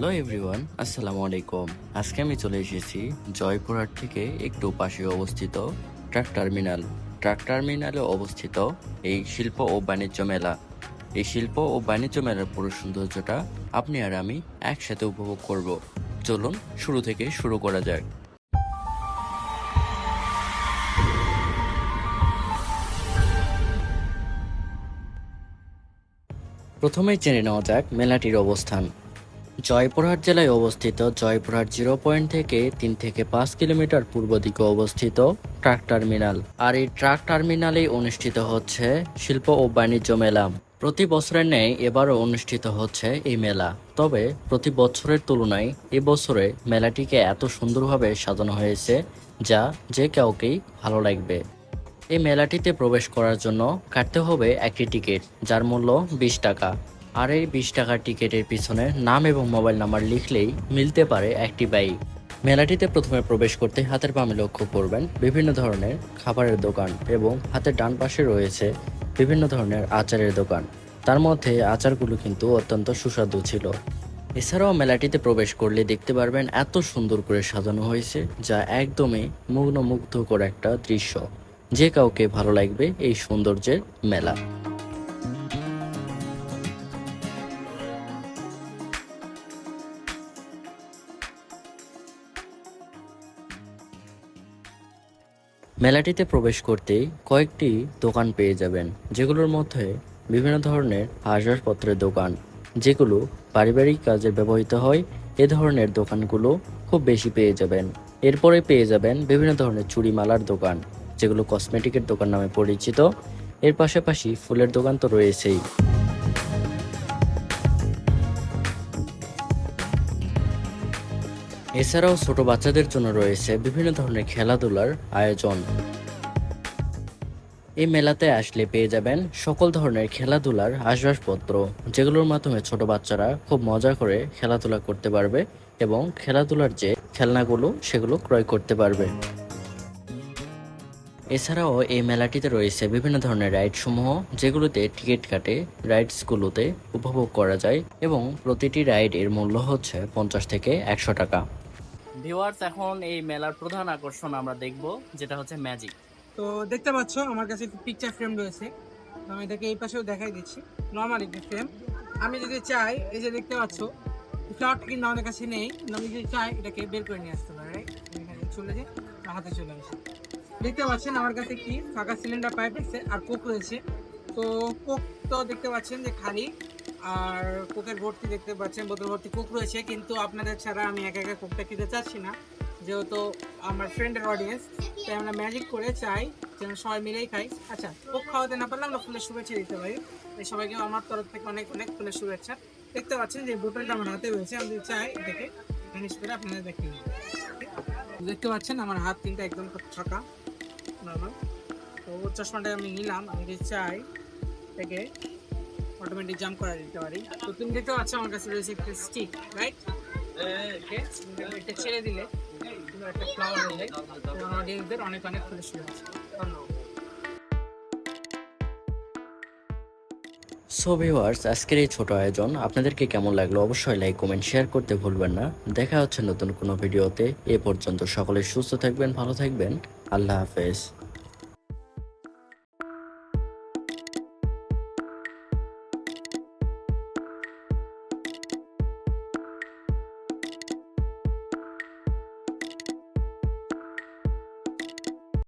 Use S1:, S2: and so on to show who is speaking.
S1: Hello everyone, আসসালামু আলাইকুম। আজকে আমি চলে এসেছি জয়পুরহাট থেকে একটু পাশে অবস্থিত ট্রাক টার্মিনাল। ট্রাক টার্মিনালে অবস্থিত এই শিল্প ও বাণিজ্য মেলা। এই শিল্প ও বাণিজ্য মেলার পুরো সৌন্দর্যটা আপনি আর আমি একসাথে উপভোগ করব। চলুন শুরু থেকে শুরু করা যাক। প্রথমেই জেনে নেওয়া যাক মেলাটির অবস্থান। জয়পুরহাট জেলায় অবস্থিত, জয়পুরহাট জিরো পয়েন্ট থেকে তিন থেকে পাঁচ কিলোমিটার পূর্ব দিকে অবস্থিত ট্রাক টার্মিনাল। আর এই ট্রাক টার্মিনালেই অনুষ্ঠিত হচ্ছে শিল্প ও বাণিজ্য মেলা। প্রতি বছরের ন্যায় এবারও অনুষ্ঠিত হচ্ছে এই মেলা। তবে প্রতি বছরের তুলনায় এবছরে মেলাটিকে এত সুন্দরভাবে সাজানো হয়েছে যা যে কাউকেই ভালো লাগবে। এই মেলাটিতে প্রবেশ করার জন্য কাটতে হবে একটি টিকিট, যার মূল্য বিশ টাকা। আর এই বিশ টাকার টিকিটের পিছনে নাম এবং মোবাইল নাম্বার লিখলেই মিলতে পারে একটি বাইক মেলাটিতে প্রথমে প্রবেশ করতে হাতের বামে লক্ষ্য করবেন বিভিন্ন ধরনের খাবারের দোকান এবং হাতের ডান পাশে রয়েছে বিভিন্ন ধরনের আচারের দোকান। তার মধ্যে আচারগুলো কিন্তু অত্যন্ত সুস্বাদু ছিল। এছাড়াও মেলাটিতে প্রবেশ করলে দেখতে পারবেন এত সুন্দর করে সাজানো হয়েছে যা একদমই মুগ্ধকর একটা দৃশ্য। যে কাউকে ভালো লাগবে এই সৌন্দর্যের মেলা। মেলাটিতে প্রবেশ করতেই কয়েকটি দোকান পেয়ে যাবেন, যেগুলোর মধ্যে বিভিন্ন ধরনের আসবাবপত্রের দোকান, যেগুলো পারিবারিক কাজে ব্যবহৃত হয়। এ ধরনের দোকানগুলো খুব বেশি পেয়ে যাবেন। এরপরে পেয়ে যাবেন বিভিন্ন ধরনের চুড়িমালার দোকান, যেগুলো কসমেটিকের দোকান নামে পরিচিত। এর পাশাপাশি ফুলের দোকান তো রয়েছেই। এছাড়াও ছোট বাচ্চাদের জন্য রয়েছে বিভিন্ন ধরনের খেলাধুলার আয়োজন। এই মেলাতে আসলে পেয়ে যাবেন সকল ধরনের খেলাধুলার আসবাবপত্র, যেগুলোর মাধ্যমে ছোট বাচ্চারা খুব মজা করে খেলাধুলা করতে পারবে এবং খেলাধুলার যে খেলনাগুলো, সেগুলো ক্রয় করতে পারবে। এছাড়াও এই মেলাটিতে রয়েছে বিভিন্ন ধরনের রাইড সমূহ যেগুলোতে টিকিট কাটে রাইডসগুলোতে উপভোগ করা যায় এবং প্রতিটি রাইড এর মূল্য হচ্ছে পঞ্চাশ থেকে একশো টাকা। ভিউয়ার্স এখন এই মেলার প্রধান আকর্ষণ আমরা দেখব যেটা হচ্ছে ম্যাজিক।
S2: তো দেখতে পাচ্ছ আমার কাছে একটি পিকচার ফ্রেম রয়েছে। তো আমি এটাকে এই পাশেও দেখাই দিচ্ছি। নর্মাল একটি ফ্রেম আমি যদি চাই এই যে দেখতে পাচ্ছ ফ্লাওয়ারটা কিন্তু আমাদের কাছে নেই। আমি যদি চাই এটাকে বের করে নিয়ে আসতে পারি চলে যাই হাতে চলে আসে। দেখতে পাচ্ছেন আমার কাছে কি ফাঁকা সিলিন্ডার পাইপ আছে আর কোক রয়েছে। তো কোক তো দেখতে পাচ্ছেন যে খালি, আর কোকের ভর্তি দেখতে পাচ্ছেন বোতল ভর্তি কোক রয়েছে, কিন্তু আপনাদের ছাড়া আমি একা একা কোকটা খেতে চাচ্ছি না। যেহেতু আমার ফ্রেন্ডের অডিয়েন্স তাই আমরা ম্যাজিক করে চাই যেন সবাই মিলেই খাই। আচ্ছা কোক খাওয়াতে না পারলে আমরা ফুলের শুভেচ্ছা দিতে পারি। তাই সবাইকে আমার তরফ থেকে অনেক অনেক ফুলের শুভেচ্ছা। দেখতে পাচ্ছেন যে বোতলটা আমার হাতে রয়েছে, আমি চাই এটাকে ফিনিশ করে আপনাদের দেখিয়ে দেখতে পাচ্ছেন আমার হাত কিন্তু একদম ফাঁকা। নর্মাল তো ওর চশমাটা আমি নিলাম আমি যদি চাই এটাকে অটোমেটিক জাম্প করা দিতে পারি। তো তুমি দেখতে পাচ্ছ আমার কাছে রয়েছে একটা স্টিক রাইট এটা ছেড়ে দিলে একটা ফ্লাওয়ার হয়ে যায়। আমার অডিয়েন্সদের অনেক অনেক ফুলের শুভেচ্ছা ধন্যবাদ।
S1: সো ভিউয়ার্স আজকের এই ছোট আয়োজন আপনাদেরকে কেমন লাগল অবশ্যই লাইক কমেন্ট শেয়ার করতে ভুলবেন না। দেখা হচ্ছে নতুন কোনো ভিডিওতে। এ পর্যন্ত সকলে সুস্থ থাকবেন ভালো থাকবেন। আল্লাহ হাফেজ